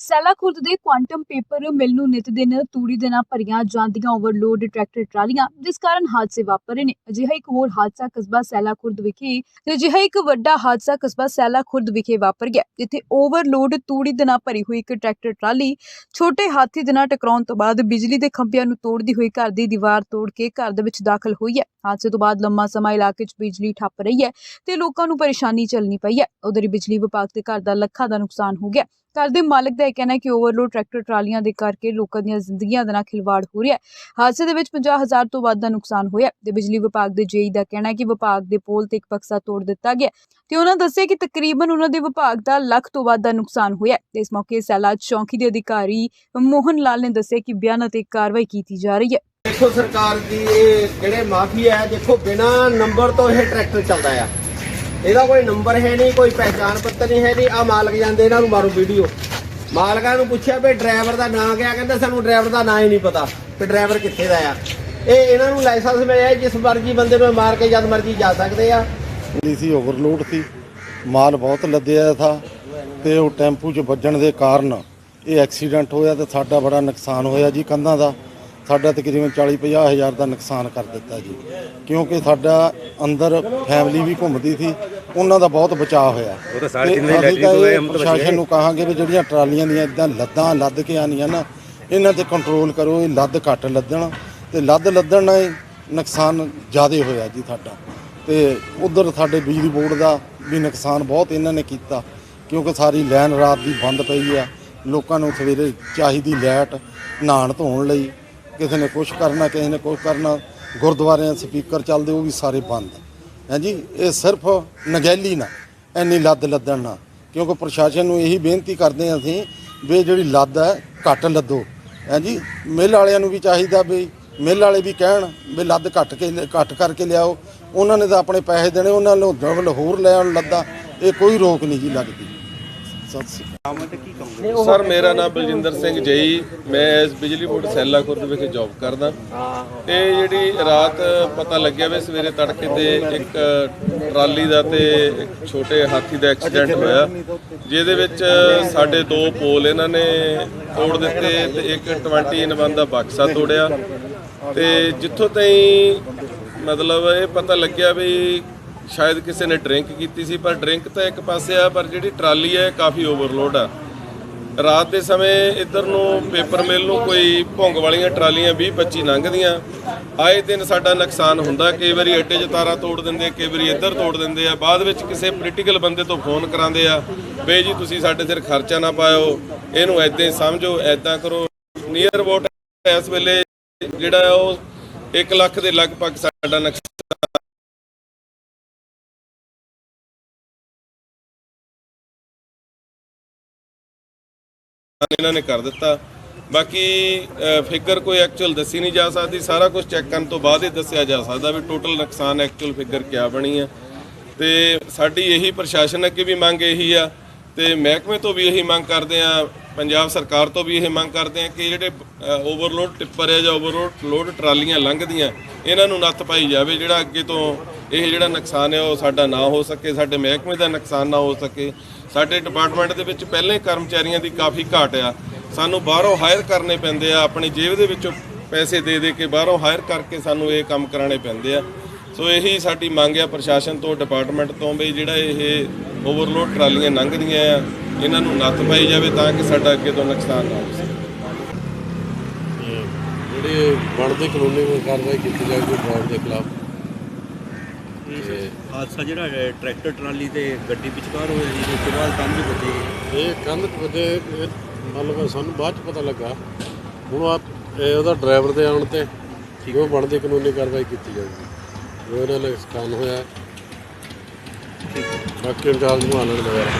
ਸੈਲਾ ਖੁਰਦ ਦੇ quantum paper mill ਨੂੰ ਨਿਤ ਦਿਨ ਤੂੜੀ ਦੇ ਨਾਲ ਭਰੀਆਂ ਜਾਂਦੀਆਂ ਓਵਰਲੋਡ ਟਰੈਕਟਰ ਟਰਾਲੀਆਂ, ਜਿਸ ਕਾਰਨ ਹਾਦਸੇ ਵਾਪਰ ਨੇ। ਅਜਿਹਾ ਇੱਕ ਹੋਰ ਹਾਦਸਾ ਕਸਬਾ ਸੈਲਾ ਵਿਖੇ ਅਜਿਹਾ ਇੱਕ ਵੱਡਾ ਹਾਦਸਾ ਕਸਬਾ ਸੈਲਾ ਵਿਖੇ ਵਾਪਰ ਗਿਆ, ਜਿੱਥੇ ਓਵਰਲੋਡ ਤੂੜੀ ਦੇ ਨਾਲ ਭਰੀ ਹੋਈ ਇੱਕ ਟਰੈਕਟਰ ਟਰਾਲੀ ਛੋਟੇ ਹਾਥੀ ਦੇ ਨਾਲ ਟਕਰਾਉਣ ਤੋਂ ਬਾਅਦ ਬਿਜਲੀ ਦੇ ਖੰਭਿਆਂ ਨੂੰ ਤੋੜਦੀ ਹੋਈ ਘਰ ਦੀ ਦੀਵਾਰ ਤੋੜ ਕੇ ਘਰ ਦੇ ਵਿੱਚ ਦਾਖਲ ਹੋਈ ਹੈ। ਹਾਦਸੇ ਤੋਂ ਬਾਅਦ ਲੰਮਾ ਸਮਾਂ ਇਲਾਕੇ 'ਚ ਬਿਜਲੀ ਠੱਪ ਰਹੀ ਹੈ ਤੇ ਲੋਕਾਂ ਨੂੰ ਪਰੇਸ਼ਾਨੀ ਚੱਲਣੀ ਪਈ ਹੈ। ਉਧਰ ਬਿਜਲੀ ਵਿਭਾਗ ਦੇ ਘਰ ਦਾ ਲੱਖਾਂ ਦਾ ਨੁਕਸਾਨ ਹੋ ਗਿਆ। ਘਰ ਦੇ ਮਾਲਕ ਦਾ ਇਹ ਕਹਿਣਾ ਹੈ ਕਿ ਓਵਰਲੋਡ ਟਰੈਕਟਰ ਟਰਾਲੀਆਂ ਦੇ ਕਰਕੇ ਲੋਕਾਂ ਦੀਆਂ ਜ਼ਿੰਦਗੀਆਂ ਦੇ ਨਾਲ ਖਿਲਵਾੜ ਹੋ ਰਿਹਾ ਹੈ। ਹਾਦਸੇ ਦੇ ਵਿੱਚ 50000 ਤੋਂ ਵੱਧ ਦਾ ਨੁਕਸਾਨ ਹੋਇਆ ਤੇ ਬਿਜਲੀ ਵਿਭਾਗ ਦੇ ਜੇਈ ਦਾ ਕਹਿਣਾ ਹੈ ਕਿ ਵਿਭਾਗ ਦੇ ਪੋਲ ਤੇ ਇੱਕ ਬਕਸਾ ਤੋੜ ਦਿੱਤਾ ਗਿਆ ਤੇ ਉਹਨਾਂ ਦੱਸਿਆ ਕਿ ਤਕਰੀਬਨ ਉਹਨਾਂ ਦੇ ਵਿਭਾਗ ਦਾ ਲੱਖ ਤੋਂ ਵੱਧ ਦਾ ਨੁਕਸਾਨ ਹੋਇਆ ਤੇ ਇਸ ਮੌਕੇ ਸੈਲਾ ਚੌਂਕੀ ਦੇ ਅਧਿਕਾਰੀ ਮੋਹਨ ਲਾਲ ਨੇ ਦੱਸਿਆ ਕਿ ਬਿਆਨ ਤੇ ਕਾਰਵਾਈ ਕੀਤੀ ਜਾ ਰਹੀ ਹੈ। ਦੇਖੋ ਸਰਕਾਰ ਦੀ ਇਹ ਜਿਹੜੇ ਮਾਫੀਆ ਹੈ, ਦੇਖੋ ਬਿਨਾ ਨੰਬਰ ਤੋਂ ਇਹ ਟਰੈਕਟਰ ਚੱਲਦਾ ਆ। ਇਹਦਾ ਕੋਈ ਨੰਬਰ ਹੈ ਨਹੀਂ, ਕੋਈ ਪਹਿਚਾਣ ਪੱਤਰ ਨਹੀਂ ਹੈ ਨਹੀਂ। ਆ ਮਾਲਕ ਜਾਂਦੇ ਇਹਨਾਂ ਨੂੰ ਮਾਰੋ ਵੀਡੀਓ ਮਾਲਕਾਂ ਨੂੰ ਪੁੱਛਿਆ ਵੀ ਡਰਾਈਵਰ ਦਾ ਨਾਂ ਕਿਆ, ਕਹਿੰਦੇ ਸਾਨੂੰ ਡਰਾਈਵਰ ਦਾ ਨਾਂ ਹੀ ਨਹੀਂ ਪਤਾ ਵੀ ਡਰਾਈਵਰ ਕਿੱਥੇ ਦਾ ਆ। ਇਹ ਇਹਨਾਂ ਨੂੰ ਲਾਇਸੈਂਸ ਮਿਲਿਆ ਜਿਸ ਮਰਜ਼ੀ ਬੰਦੇ ਨੂੰ ਮਾਰ ਕੇ ਜਦ ਮਰਜ਼ੀ ਜਾ ਸਕਦੇ ਆ। ਸੀ ਓਵਰਲੋਡ ਸੀ, ਮਾਲ ਬਹੁਤ ਲੱਦਿਆ ਥਾ ਤੇ ਉਹ ਟੈਂਪੂ 'ਚ ਵੱਜਣ ਦੇ ਕਾਰਨ ਇਹ ਐਕਸੀਡੈਂਟ ਹੋਇਆ ਤੇ ਸਾਡਾ ਬੜਾ ਨੁਕਸਾਨ ਹੋਇਆ ਜੀ ਕੰਧਾਂ ਦਾ। ਸਾਡਾ ਤਕਰੀਬਨ 40-50 ਹਜ਼ਾਰ ਦਾ ਨੁਕਸਾਨ ਕਰ ਦਿੱਤਾ ਜੀ। ਕਿਉਂਕਿ ਸਾਡਾ ਅੰਦਰ ਫੈਮਿਲੀ ਵੀ ਘੁੰਮਦੀ ਸੀ ਉਹਨਾਂ ਦਾ ਬਹੁਤ ਬਚਾਅ ਹੋਇਆ। ਉਹ ਤਾਂ ਸਾਰੇ ਜਿੰਨੇ ਇਲੈਕਟ੍ਰਿਕ ਹੋਏ ਹਮ ਤਾਂ ਬਚ ਪ੍ਰਸ਼ਾਸਨ ਨੂੰ ਕਹਾਂਗੇ ਵੀ ਜਿਹੜੀਆਂ ਟਰਾਲੀਆਂ ਦੀਆਂ ਇਦਾਂ ਲੱਦਾਂ ਲੱਦ ਕੇ ਆਉਂਦੀਆਂ ਨਾ ਇਹਨਾਂ ਤੇ ਕੰਟਰੋਲ ਕਰੋ ਇਹ ਲੱਦ ਘੱਟ ਲੱਦਣ। ਤੇ ਲੱਦ ਲੱਦਣ ਨਾਲ ਇਹ ਨੁਕਸਾਨ ਜ਼ਿਆਦਾ ਹੋਇਆ ਜੀ ਸਾਡਾ। ਤੇ ਉਧਰ ਸਾਡੇ ਬਿਜਲੀ ਬੋਰਡ ਦਾ ਵੀ ਨੁਕਸਾਨ ਬਹੁਤ ਇਹਨਾਂ ਨੇ ਕੀਤਾ ਕਿਉਂਕਿ ਸਾਰੀ ਲਾਈਨ ਰਾਤ ਦੀ ਬੰਦ ਪਈ ਆ। ਲੋਕਾਂ ਨੂੰ ਸਵੇਰੇ ਚਾਹੀਦੀ ਲਾਈਟ ਨਹਾਉਣ ਧੋਣ ਲਈ। ਕਿਸੇ ਨੇ ਕੁਝ ਕਰਨਾ, ਕਿਸੇ ਨੇ ਕੁਝ ਕਰਨਾ, ਗੁਰਦੁਆਰਿਆਂ ਸਪੀਕਰ ਚੱਲਦੇ, ਉਹ ਵੀ ਸਾਰੇ ਬੰਦ। ਹਾਂਜੀ, ਇਹ ਸਿਰਫ ਨਗੈਲੀ ਨਾ, ਇੰਨੀ ਲੱਦ ਲੱਦਣ ਨਾ। ਕਿਉਂਕਿ ਪ੍ਰਸ਼ਾਸਨ ਨੂੰ ਇਹੀ ਬੇਨਤੀ ਕਰਦੇ ਹਾਂ ਅਸੀਂ ਵੀ ਇਹ ਜਿਹੜੀ ਲੱਦ ਹੈ, ਘੱਟ ਲੱਦੋ। ਹਾਂਜੀ, ਮਿੱਲ ਵਾਲਿਆਂ ਨੂੰ ਵੀ ਚਾਹੀਦਾ ਵੀ, ਮਿੱਲ ਵਾਲੇ ਵੀ ਕਹਿਣ ਵੀ ਲੱਦ ਘੱਟ ਕੇ ਘੱਟ ਕਰਕੇ ਲਿਆਓ। ਉਹਨਾਂ ਨੇ ਤਾਂ ਆਪਣੇ ਪੈਸੇ ਦੇਣੇ, ਉਹਨਾਂ ਨੂੰ ਡਬਲ ਹੋਰ ਲੈ ਆਉਣ ਲੱਦਾ, ਇਹ ਕੋਈ ਰੋਕ ਨਹੀਂ ਜੀ ਲੱਗਦੀ। ਸਤਿ ਸ਼੍ਰੀ ਅਕਾਲ। ਸਰ ਮੇਰਾ ਨਾਮ ਬਲਜਿੰਦਰ ਸਿੰਘ ਜਈ। ਮੈਂ ਇਸ ਬਿਜਲੀ ਬੋਰਡ ਸੈਲਾ ਖੁਰਦ ਵਿਖੇ ਜੌਬ ਕਰਦਾ। ਇਹ ਜਿਹੜੀ ਰਾਤ ਪਤਾ ਲੱਗਿਆ ਵੀ ਸਵੇਰੇ ਤੜਕੇ ਤੇ ਇੱਕ ਟਰਾਲੀ ਦਾ ਤੇ ਇੱਕ ਛੋਟੇ ਹਾਥੀ ਦਾ ਐਕਸੀਡੈਂਟ ਹੋਇਆ। ਜਿਹਦੇ ਵਿੱਚ ਸਾਡੇ ਦੋ ਪੋਲ ਇਹਨਾਂ ਨੇ ਤੋੜ ਦਿੱਤੇ ਤੇ ਇੱਕ 20 ਇਨ ਦਾ ਬਕਸਾ ਤੋੜਿਆ। ਤੇ ਜਿੱਥੋਂ ਤਾਈਂ ਮਤਲਬ ਇਹ ਪਤਾ ਲੱਗਿਆ ਵੀ ਸ਼ਾਇਦ ਕਿਸੇ ਨੇ ਡਰਿੰਕ ਕੀਤੀ ਸੀ, ਪਰ ਡਰਿੰਕ ਤਾਂ ਇੱਕ ਪਾਸੇ ਆ, ਪਰ ਜਿਹੜੀ ਟਰਾਲੀ ਹੈ, ਕਾਫੀ ਓਵਰਲੋਡ ਆ। ਰਾਤ ਦੇ ਸਮੇਂ ਇੱਧਰ ਨੂੰ ਪੇਪਰ ਮਿਲ ਨੂੰ ਕੋਈ ਭੁੰਗ ਵਾਲੀਆਂ ਟਰਾਲੀਆਂ 20 25 ਲੰਘਦੀਆਂ। ਆਏ ਦਿਨ ਸਾਡਾ ਨੁਕਸਾਨ ਹੁੰਦਾ, ਕਈ ਵਾਰੀ ਅੱਡੇ 'ਚ ਤਾਰਾਂ ਤੋੜ ਦਿੰਦੇ, ਕਈ ਵਾਰੀ ਇੱਧਰ ਤੋੜ ਦਿੰਦੇ ਆ। ਬਾਅਦ ਵਿੱਚ ਕਿਸੇ ਪੋਲੀਟੀਕਲ ਬੰਦੇ ਤੋਂ ਫੋਨ ਕਰਾਉਂਦੇ ਆ, ਬਈ ਜੀ, ਤੁਸੀਂ ਸਾਡੇ ਸਿਰ ਖਰਚਾ ਨਾ ਪਾਇਓ, ਇਹਨੂੰ ਐਦਾਂ ਹੀ ਸਮਝੋ ਐਦਾਂ ਕਰੋ। ਨੀਅਰ ਅਬਾਊਟ ਇਸ ਵੇਲੇ ਜਿਹੜਾ ਉਹ 1 ਲੱਖ ਦੇ ਲਗਭਗ ਸਾਡਾ ਨੁਕਸਾਨ ਇਹਨਾਂ ਨੇ ਕਰ ਦਿੱਤਾ। ਬਾਕੀ ਫਿਗਰ ਕੋਈ ਐਕਚੁਅਲ ਦੱਸੀ ਨਹੀਂ ਜਾ ਸਕਦੀ। ਸਾਰਾ ਕੁਝ ਚੈੱਕ ਕਰਨ ਤੋਂ ਬਾਅਦ ਹੀ ਦੱਸਿਆ ਜਾ ਸਕਦਾ ਵੀ ਟੋਟਲ ਨੁਕਸਾਨ ਐਕਚੁਅਲ ਫਿਗਰ ਕਿਆ ਬਣੀ ਆ। ਤੇ ਸਾਡੀ ਇਹੀ ਪ੍ਰਸ਼ਾਸਨ ਅੱਗੇ ਵੀ ਮੰਗ ਇਹੀ ਆ। ਤੇ ਮਹਿਕਮੇ ਤੋਂ ਵੀ ਇਹੀ ਮੰਗ ਕਰਦੇ ਆ। ਪੰਜਾਬ ਸਰਕਾਰ ਤੋਂ ਵੀ ਇਹ ਮੰਗ ਕਰਦੇ ਆ ਕਿ ਜਿਹੜੇ ਓਵਰਲੋਡ ਟਿੱਪਰ ਆ ਜਾਂ ਓਵਰਲੋਡ ਲੋਡ ਟਰਾਲੀਆਂ ਲੰਘਦੀਆਂ, ਇਹਨਾਂ ਨੂੰ ਨੱਥ ਪਾਈ ਜਾਵੇ, ਜਿਹੜਾ ਅੱਗੇ ਤੋਂ ਇਹ ਜਿਹੜਾ ਨੁਕਸਾਨ ਹੈ ਉਹ ਸਾਡਾ ਨਾ ਹੋ ਸਕੇ, ਸਾਡੇ ਮਹਿਕਮੇ ਦਾ ਨੁਕਸਾਨ ਨਾ ਹੋ ਸਕੇ। ਸਾਡੇ ਡਿਪਾਰਟਮੈਂਟ ਦੇ ਵਿੱਚ ਪਹਿਲਾਂ ਕਰਮਚਾਰੀਆਂ ਦੀ ਕਾਫੀ ਘਾਟ ਆ। ਸਾਨੂੰ ਬਾਹਰੋਂ ਹਾਇਰ ਕਰਨੇ ਪੈਂਦੇ ਆ, ਆਪਣੀ ਜੇਬ ਦੇ ਵਿੱਚੋਂ ਪੈਸੇ ਦੇ ਦੇ ਕੇ ਬਾਹਰੋਂ ਹਾਇਰ ਕਰਕੇ ਸਾਨੂੰ ਇਹ ਕੰਮ ਕਰਾਣੇ ਪੈਂਦੇ ਆ। ਸੋ ਇਹੀ ਸਾਡੀ ਮੰਗ ਆ ਪ੍ਰਸ਼ਾਸਨ ਤੋਂ, ਡਿਪਾਰਟਮੈਂਟ ਤੋਂ ਵੀ ਜਿਹੜਾ ਇਹ ਓਵਰਲੋਡ ਟਰਾਲੀਆਂ ਲੰਘਦੀਆਂ ਆ, ਇਹਨਾਂ ਨੂੰ ਨੱਥ ਪਾਈ ਜਾਵੇ ਤਾਂ ਕਿ ਸਾਡਾ ਅੱਗੇ ਤੋਂ ਨੁਕਸਾਨ ਨਾ ਹੋ ਸਕੇ। ਜਿਹੜੇ ਬਣਦੀ ਕਾਨੂੰਨੀ ਕਾਰਵਾਈ ਕੀਤੀ ਜਾਊਗੀ ਡਰਾਈਵਰ ਦੇ ਖਿਲਾਫ ਹਾਦਸਾ ਜਿਹੜਾ ਹੈ, ਟਰੈਕਟਰ ਟਰਾਲੀ ਤੇ ਗੱਡੀ ਵਿਚਕਾਰ ਹੋਇਆ ਜੀ ਉਸ ਤੋਂ ਬਾਅਦ ਕੰਮ ਵੀ ਵੱਜੇ ਇਹ ਕੰਧ ਵਜੇ ਇਹ ਮਤਲਬ ਸਾਨੂੰ ਬਾਅਦ ਚ ਪਤਾ ਲੱਗਾ। ਹੁਣ ਆ ਉਹਦਾ ਡਰਾਈਵਰ ਦੇ ਆਉਣ ਤੇ ਜੋ ਬਣਦੀ ਕਾਨੂੰਨੀ ਕਾਰਵਾਈ ਕੀਤੀ ਜਾਊਗੀ। ਜੋ ਇਹਨਾਂ ਨਾਲ ਨੁਕਸਾਨ ਹੋਇਆ ਬਾਕੀ ਇੰਚਾਰਜ ਨੂੰ ਆਨਣ ਵਗੈਰਾ